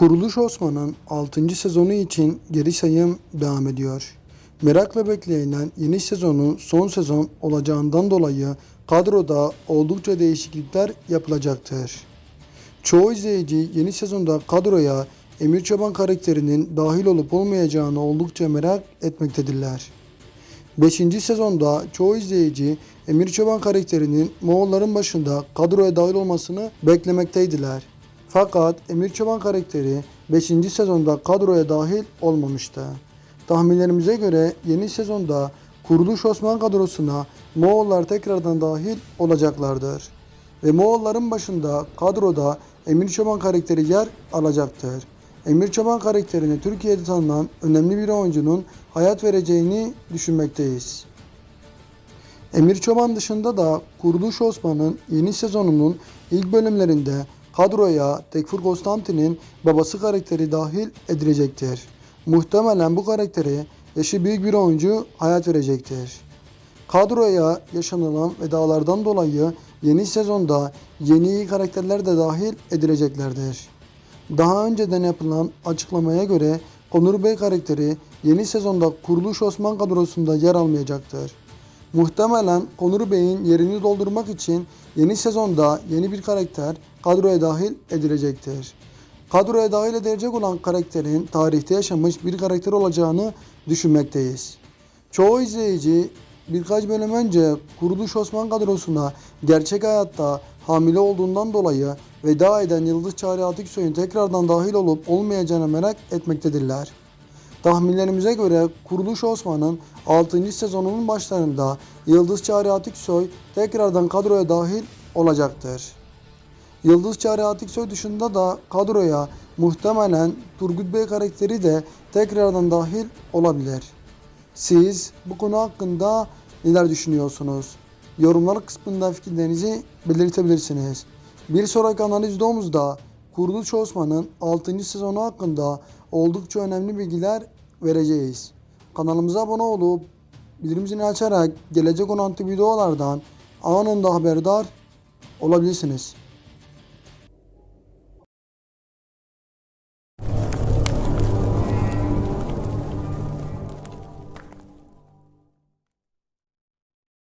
Kuruluş Osman'ın 6. sezonu için geri sayım devam ediyor. Merakla beklenen yeni sezonun son sezon olacağından dolayı kadroda oldukça değişiklikler yapılacaktır. Çoğu izleyici yeni sezonda kadroya Emir Çoban karakterinin dahil olup olmayacağını oldukça merak etmektedirler. 5. sezonda çoğu izleyici Emir Çoban karakterinin Moğolların başında kadroya dahil olmasını beklemekteydiler. Fakat Emir Çoban karakteri 5. sezonda kadroya dahil olmamıştı. Tahminlerimize göre yeni sezonda Kuruluş Osman kadrosuna Moğollar tekrardan dahil olacaklardır. Ve Moğolların başında kadroda Emir Çoban karakteri yer alacaktır. Emir Çoban karakterini Türkiye'de tanınan önemli bir oyuncunun hayat vereceğini düşünmekteyiz. Emir Çoban dışında da Kuruluş Osman'ın yeni sezonunun ilk bölümlerinde kadroya Tekfur Konstantin'in babası karakteri dahil edilecektir. Muhtemelen bu karakteri yaşı büyük bir oyuncu hayat verecektir. Kadroya yaşanılan vedalardan dolayı yeni sezonda yeni karakterler de dahil edileceklerdir. Daha önceden yapılan açıklamaya göre Onur Bey karakteri yeni sezonda Kuruluş Osman kadrosunda yer almayacaktır. Muhtemelen Onur Bey'in yerini doldurmak için yeni sezonda yeni bir karakter kadroya dahil edilecektir. Kadroya dahil edilecek olan karakterin tarihte yaşamış bir karakter olacağını düşünmekteyiz. Çoğu izleyici birkaç bölüm önce Kuruluş Osman kadrosuna gerçek hayatta hamile olduğundan dolayı veda eden Yıldız Çağrı Atiksoy'un tekrardan dahil olup olmayacağını merak etmektedirler. Tahminlerimize göre Kuruluş Osman'ın 6. sezonunun başlarında Yıldız Çağrı Atiksoy tekrardan kadroya dahil olacaktır. Yıldız Çağrı Atiksoy dışında da kadroya muhtemelen Turgut Bey karakteri de tekrardan dahil olabilir. Siz bu konu hakkında neler düşünüyorsunuz? Yorumlar kısmında fikirlerinizi belirtebilirsiniz. Bir sonraki analiz videomuzda Kuruluş Osman'ın 6. sezonu hakkında oldukça önemli bilgiler vereceğiz. Kanalımıza abone olup bildirim açarak gelecek olan tüm videolardan anında haberdar olabilirsiniz.